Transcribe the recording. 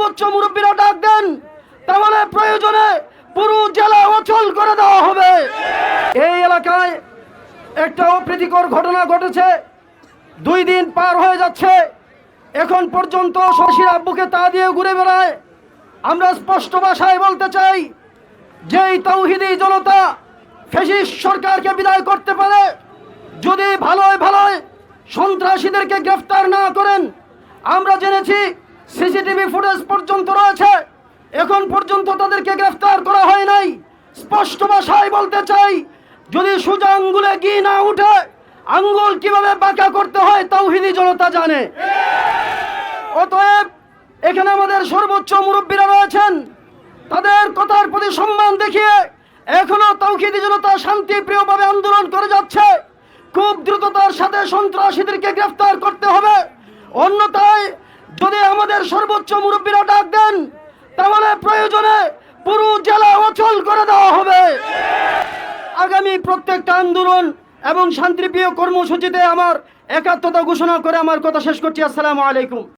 সর্বোচ্চ মুরব্বীরা ডাক দেন। তাহলে প্রয়োজনে পুরো জেলা অচল করে দেওয়া হবে। এই এলাকায় একটা অপ্রীতিকর ঘটনা ঘটেছে। দুই দিন পার হয়ে যাচ্ছে। এখন পর্যন্ত শশীর আব্বুকে তা দিয়ে ঘুরে বেড়ায়। আমরা স্পষ্ট ভাষায় বলতে চাই, যেই তৌহিদি জনতা ফেসিস সরকারকে বিদায় করতে পারে, যদি ভালোই ভালোই সন্ত্রাসীদেরকে গ্রেফতার না করেন, আমরা জেনেছি সিসিটিভি ফুটেজ পর্যন্ত রয়েছে। এখন পর্যন্ত তাদেরকে গ্রেফতার করা হয় নাই। স্পষ্ট ভাষায় বলতে চাই, যদি সোজা আঙ্গুলে গি না উঠে, আঙ্গুল কীভাবে বাঁকা করতে হয় তাও তৌহিদি জনতা জানে। অতএব, এখানে আমাদের সর্বোচ্চ মুরব্বীরা রয়েছেন। তাদের কথার প্রতি সম্মান দেখিয়ে এখনও তৌহিদি জনতা শান্তিপ্রিয়ভাবে আন্দোলন করে যাচ্ছে। খুব দ্রুততার সাথে সন্ত্রাসীদেরকে গ্রেফতার করতে হবে। অন্যথায় যদি আমাদের সর্বোচ্চ মুরব্বীরা ডাক দেন, তাহলে প্রয়োজনে পুরো জেলা অচল করে দেওয়া হবে। আগামী প্রত্যেকটা আন্দোলন এবং শান্তিপ্রিয় কর্মসূচিতে আমার একাত্মতা ঘোষণা করে আমার কথা শেষ করছি। আসসালামু আলাইকুম।